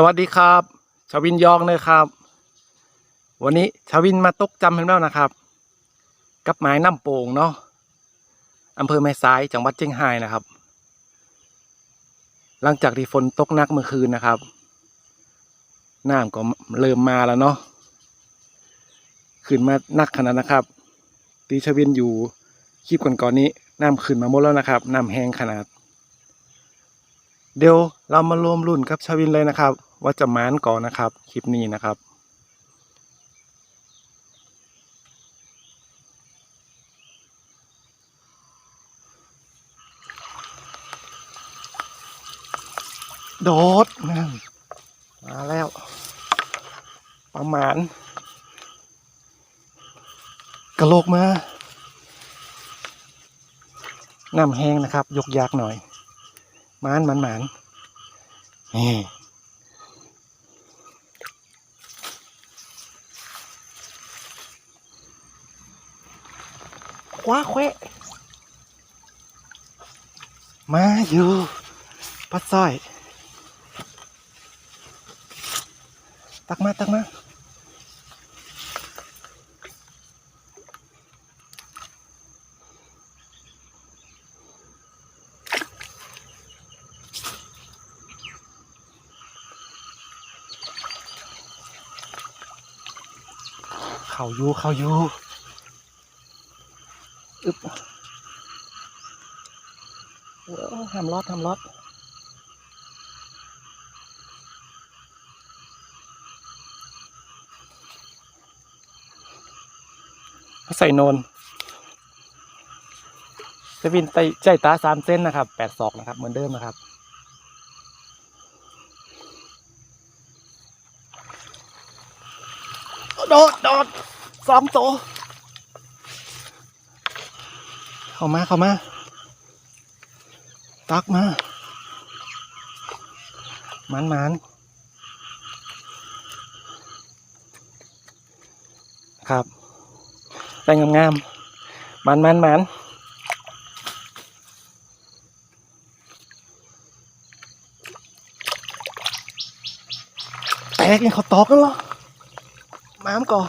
สวัสดีครับชาวินยองเลยครับ วันนี้ชาวินมาตกจำเห็นแล้วนะครับ กับหมายน้ำโป่งเนาะอำเภอแม่สายจังหวัดเชียงรายนะครับ หลังจากที่ฝนตกหนักเมื่อคืนนะครับน้ำก็เริ่มมาแล้วเนาะขึ้นมาหนักขนาดนะครับ ตีชาวินอยู่คลิปก่อนๆนี้น้ำขึ้นมาหมดแล้วนะครับน้ำแห้งขนาด เดี๋ยวเรามารวมรุ่นกับชาวินเลยนะครับ ว่าจะมานก่อนนะครับ คลิปนี้นะครับโดดนั่นมาแล้ว ประมาณ กระโหลกมาน้ำแห้งนะครับ ยกยากหน่อย มานหมานหมานนี่คว้าเควะมาอยู่ปัดสร้อย ตักมา ตักมา เขาอยู่เขาอยู่อึบเออทำรอดทำรอดใส่นนจะวินไตใจตาสามเส้นนะครับแปดศอกนะครับ เหมือนเดิมนะครับ โดดโดดสองตัวเข้ามาเข้ามาตักมามันมันครับแต่งงามๆมันมันมันแตกยังเขาตอกกันเหรอ ม้ามก่อน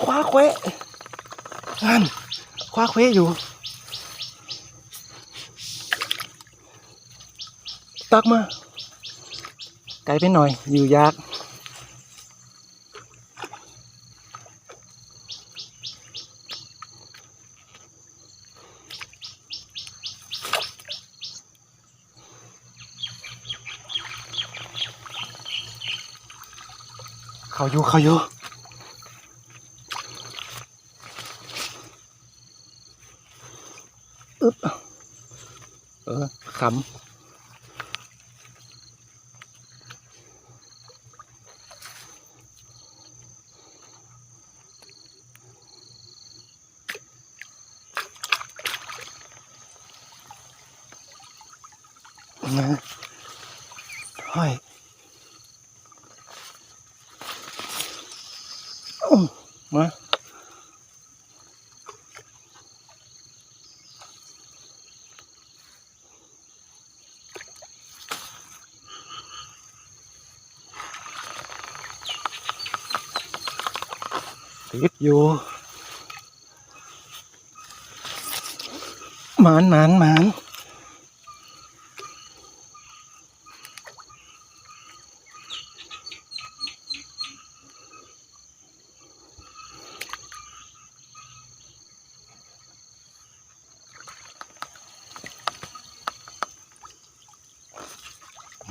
คว้าเควะนั่นคว้าเควะอยู่ ตักมา ไกลไปหน่อย อยู่ยาก เขาอยู่เขาอยู่อึ๊บเออขำนะห้อย อื้อมาติด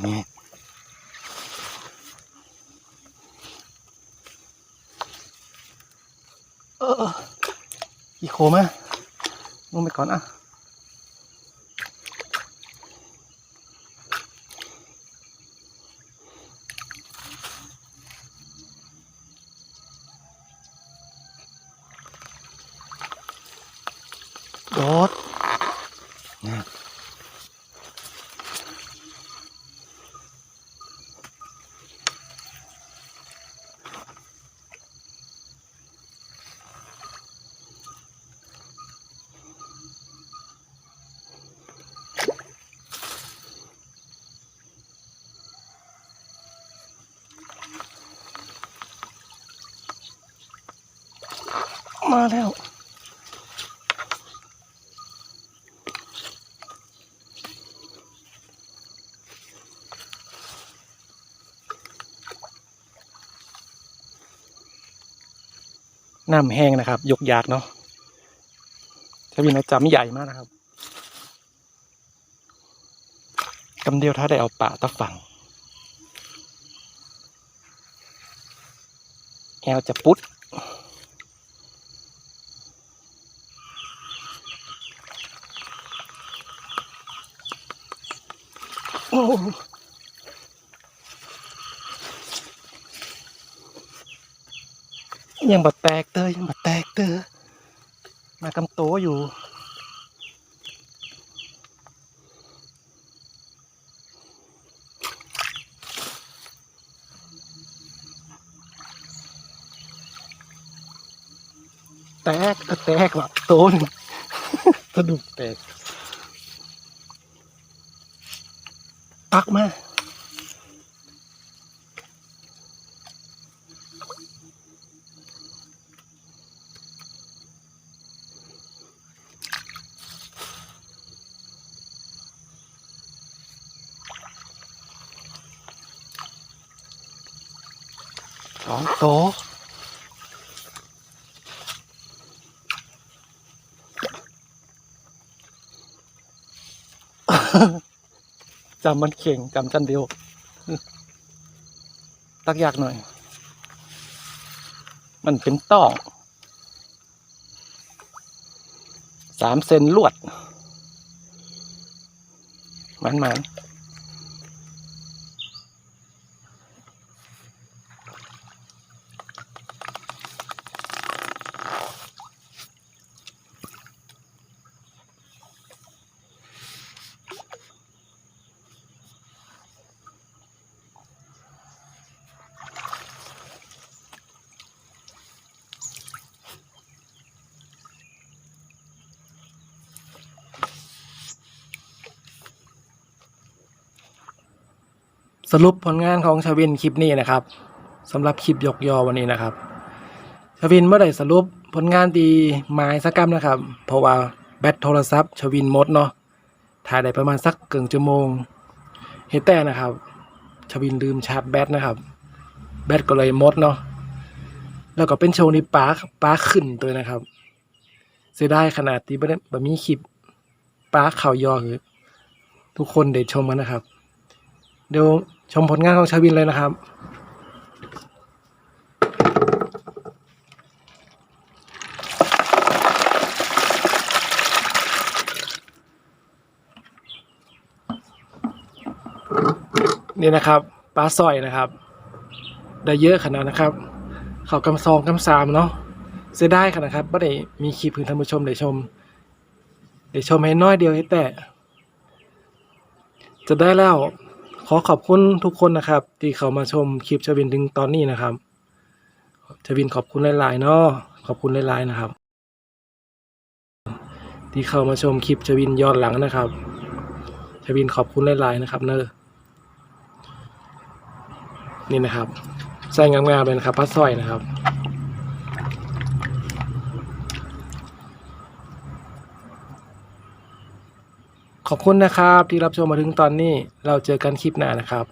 นี่เอออีโคมาลงไปก่อนอะโดด มาแล้วน้ำแห้งนะครับ ยกยากเนาะชวินอาจำใหญ่มากนะครับกำเดียวถ้าได้เอาป่าตะฝั่งแอลจะปุ๊ด โอ้ยังบดแตกเตอยังบดแตกเตอมากำโตอยู่ แตกเออแตกว่ะโตนสะดุกแตก ตักมาสองโต จำมันเข่งจำจันเดียว ตักยากหน่อย มันเป็นต้องสามเซนลวดมันมัน สรุปผลงานของชาวินคลิปนี้นะครับสำหรับคลิปยกยอวันนี้นะครับชาวินเมื่อได้สรุปผลงานดีหมายสักกรรมนะครับ เพราะว่าแบตโทรศัพท์ชาวินมดเนาะถ่ายได้ประมาณสักเกิงชั่วโมงเฮแต่นะครับชวินลืมชาร์จแบตนะครับ แบตก็เลยมดเนาะแล้วก็เป็นโชว์ในปาร์คปาร์คขึ้นตัวนะครับ เสียดายขนาดที่บ่ได้บ่มีคลิปปาร์คข่าวยอคือทุกคนได้ชมกันนะครับ เดี๋ยว ชมผลงานของชาวินเลยนะครับ นี่นะครับปลาสร้อยนะครับ ได้เยอะขนาดนะครับ เขากำซองกำสามเนาะเสียดายขนาดครับไม่ได้มีคลิปเพื่อท่านผู้ชมได้ชมได้ชมให้น้อยเดียวให้แต่จะได้แล้ว ขอขอบคุณทุกคนนะครับ ที่เขามาชมคลิปชวินถึงตอนนี้นะครับชวินขอบคุณหลายๆเนาะขอบคุณหลายๆนะครับ ที่เข้ามาชมคลิปชวินย้อนหลังนะครับชวินขอบคุณหลายๆนะครับ เนอะนี่นะครับใส่งามๆเลยนะครับปลาสร้อยนะครับ ขอบคุณนะครับที่รับชมมาถึงตอนนี้เราเจอกันคลิปหน้านะครับ